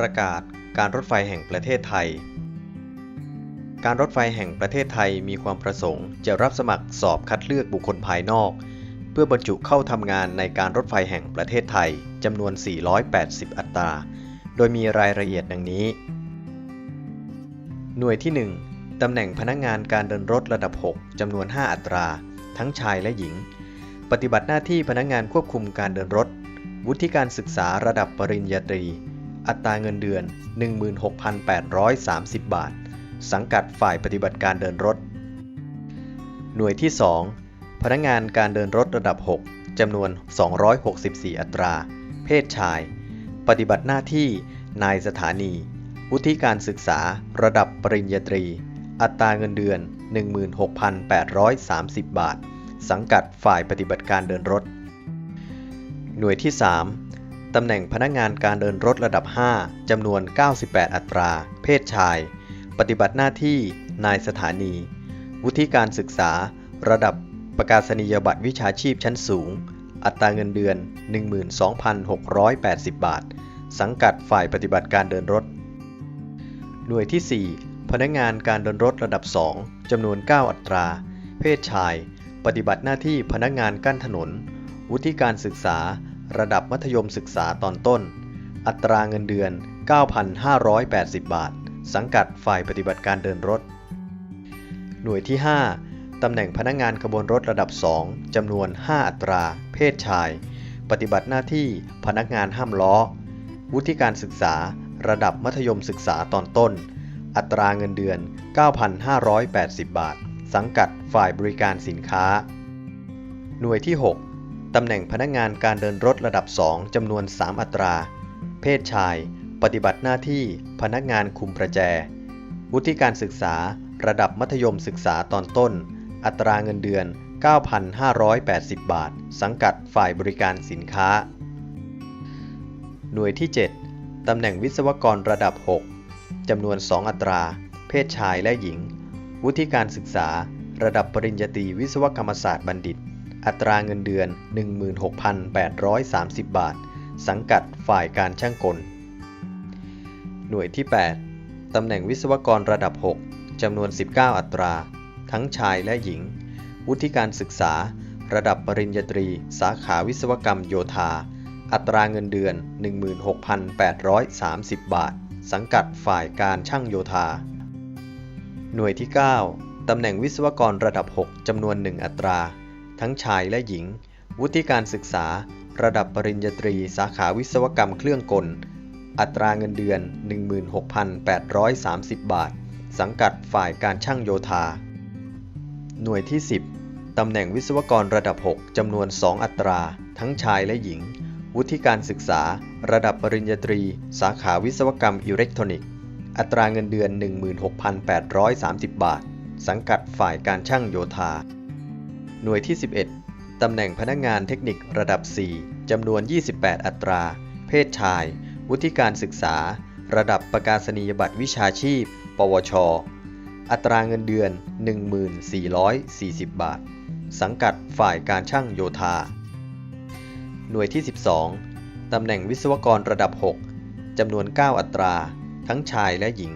ประกาศการรถไฟแห่งประเทศไทย การรถไฟแห่งประเทศไทยมีความประสงค์จะรับสมัครสอบคัดเลือกบุคคลภายนอก เพื่อบรรจุเข้าทำงานในการรถไฟแห่งประเทศไทยจำนวน 480 อัตรา โดยมีรายละเอียดดังนี้ หน่วยที่ 1ตำแหน่งพนักงานการเดินรถระดับ 6จำนวน 5 อัตรา ทั้งชายและหญิง ปฏิบัติหน้าที่พนักงานควบคุมการเดินรถ วุฒิการศึกษาระดับปริญญาตรี อัตราเงินเดือน 16,830 บาท สังกัดฝ่ายปฏิบัติการเดินรถ หน่วยที่ 2 พนักงานการเดินรถระดับ 6 จำนวน 264 อัตรา เพศชาย ปฏิบัติหน้าที่นายสถานี วุฒิการศึกษาระดับปริญญาตรี อัตราเงินเดือน 16,830 บาท สังกัดฝ่ายปฏิบัติการเดินรถ หน่วยที่ 3 ตำแหน่งพนักงานการเดินรถระดับ 5 จำนวน 98 อัตรา เพศชาย ปฏิบัติหน้าที่ นายสถานี วุฒิการศึกษา ระดับประกาศนียบัตรวิชาชีพชั้นสูง อัตราเงินเดือน 12,680 บาท สังกัดฝ่ายปฏิบัติการเดินรถ หน่วยที่ 4 พนักงานการเดินรถระดับ 2 จำนวน 9 อัตรา เพศชาย ปฏิบัติหน้าที่พนักงานกั้นถนน วุฒิการศึกษา ระดับมัธยมศึกษาตอนต้น อัตราเงินเดือน 9,580 บาท สังกัดฝ่ายปฏิบัติการเดินรถ หน่วยที่ 5 ตำแหน่งพนักงานขบวนรถระดับ 2 จำนวน 5 อัตรา เพศชาย ปฏิบัติหน้าที่พนักงานห้ามล้อ วุฒิการศึกษา ระดับมัธยมศึกษาตอนต้น อัตราเงินเดือน 9,580 บาท สังกัดฝ่ายบริการสินค้า หน่วยที่ 6 ตำแหน่งพนักงานการเดินรถระดับ 2 จำนวน 3 อัตรา เพศชาย ปฏิบัติหน้าที่พนักงานคุมประแจ วุฒิการศึกษา ระดับมัธยมศึกษาตอนต้น อัตราเงินเดือน 9,580 บาท สังกัดฝ่ายบริการสินค้า หน่วยที่ 7 ตำแหน่งวิศวกรระดับ 6 จำนวน 2 อัตรา เพศชายและหญิง วุฒิการศึกษา ระดับปริญญาตรีวิศวกรรมศาสตร์บัณฑิต อัตราเงินเดือน 16,830 บาท สังกัดฝ่ายการช่างกล หน่วยที่ 8 ตำแหน่งวิศวกรระดับ 6 จำนวน 19 อัตรา ทั้งชายและหญิง วุฒิการศึกษา ระดับปริญญาตรี สาขาวิศวกรรมโยธา อัตราเงินเดือน 16,830 บาท สังกัดฝ่ายการช่างโยธา หน่วยที่ 9 ตำแหน่งวิศวกรระดับ 6 จำนวน 1 อัตรา ทั้งชายและหญิง วุฒิการศึกษา ระดับปริญญาตรี สาขาวิศวกรรมเครื่องกล อัตราเงินเดือน 16,830 บาท สังกัดฝ่ายการช่างโยธา หน่วยที่ 10 ตำแหน่งวิศวกรระดับ 6 จำนวน 2 อัตรา ทั้งชายและหญิง วุฒิการศึกษา ระดับปริญญาตรี สาขาวิศวกรรมอิเล็กทรอนิกส์ อัตราเงินเดือน 16,830 บาท สังกัดฝ่ายการช่างโยธา หน่วยที่ 11 ตำแหน่งพนักงานเทคนิคระดับ 4 จำนวน 28 อัตรา เพศชาย วุฒิการศึกษา ระดับประกาศนียบัตรวิชาชีพ ปวช อัตราเงินเดือน 1440 บาท สังกัดฝ่ายการช่างโยธา หน่วยที่ 12 ตำแหน่งวิศวกรระดับ 6 จำนวน 9 อัตรา ทั้งชายและหญิง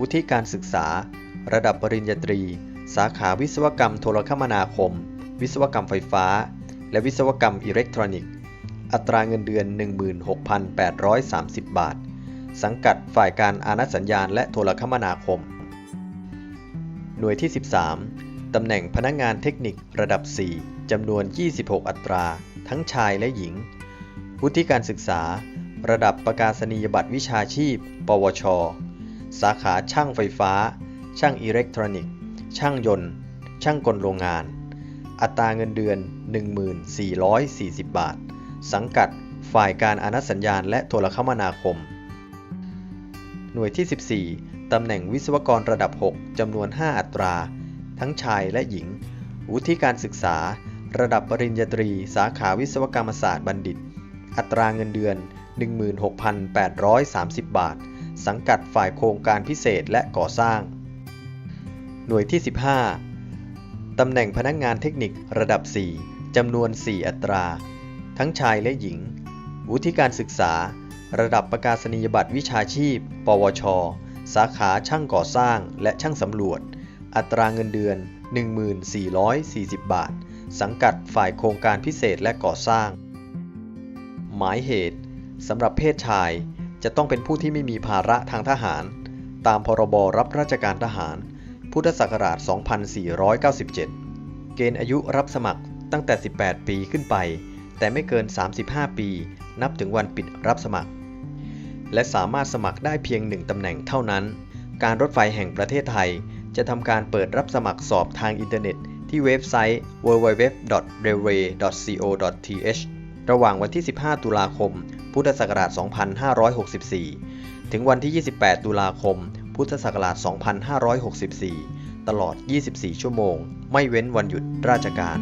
วุฒิการศึกษา ระดับปริญญาตรีสาขาวิศวกรรมโทรคมนาคม วิศวกรรมไฟฟ้า และวิศวกรรมอิเล็กทรอนิกส์ อัตราเงินเดือน 16,830 บาท สังกัดฝ่ายการอาณาสัญญาณและโทรคมนาคม หน่วยที่ 13 ตำแหน่งพนักงานเทคนิคระดับ 4 จำนวน 26 อัตรา ทั้งชายและหญิง วุฒิการศึกษา ระดับประกาศนียบัตรวิชาชีพ ปวช สาขาช่างไฟฟ้า ช่างอิเล็กทรอนิกส์ ช่างยนต์ ช่างกลโรงงาน อัตราเงินเดือน 1440 บาท สังกัดฝ่ายการอาณาสัญญาณและโทรคมนาคม หน่วยที่ 14 ตำแหน่งวิศวกรระดับ 6 จำนวน 5 อัตรา ทั้งชายและหญิง วุฒิการศึกษา ระดับปริญญาตรี สาขาวิศวกรรมศาสตร์บัณฑิต อัตราเงินเดือน 16,830 บาท สังกัดฝ่ายโครงการพิเศษและก่อสร้าง หน่วยที่ 15 ตำแหน่งพนักงานเทคนิคระดับ 4 จำนวน 4 อัตรา ทั้งชายและหญิง วุฒิการศึกษา ระดับประกาศนียบัตรวิชาชีพ ปวช สาขาช่างก่อสร้างและช่างสำรวจ อัตราเงินเดือน 1440 บาท สังกัดฝ่ายโครงการพิเศษและก่อสร้าง หมายเหตุสำหรับเพศชายจะต้องเป็นผู้ที่ไม่มีภาระทางทหาร ตามพรบรับราชการทหาร พุทธศักราช 2497 เกณฑ์อายุรับสมัครตั้งแต่ 18 ปีขึ้นไป แต่ไม่เกิน 35 ปี นับถึงวันปิดรับสมัคร และสามารถสมัครได้เพียงหนึ่งตำแหน่งเท่านั้น การรถไฟแห่งประเทศไทย จะทำการเปิดรับสมัครสอบทางอินเทอร์เน็ต ที่เว็บไซต์ www.railway.co.th ระหว่างวันที่ 15 ตุลาคม พุทธศักราช 2564 ถึงวันที่ 28 ตุลาคม พุทธศักราช 2564 ตลอด 24 ชั่วโมง ไม่เว้นวันหยุดราชการ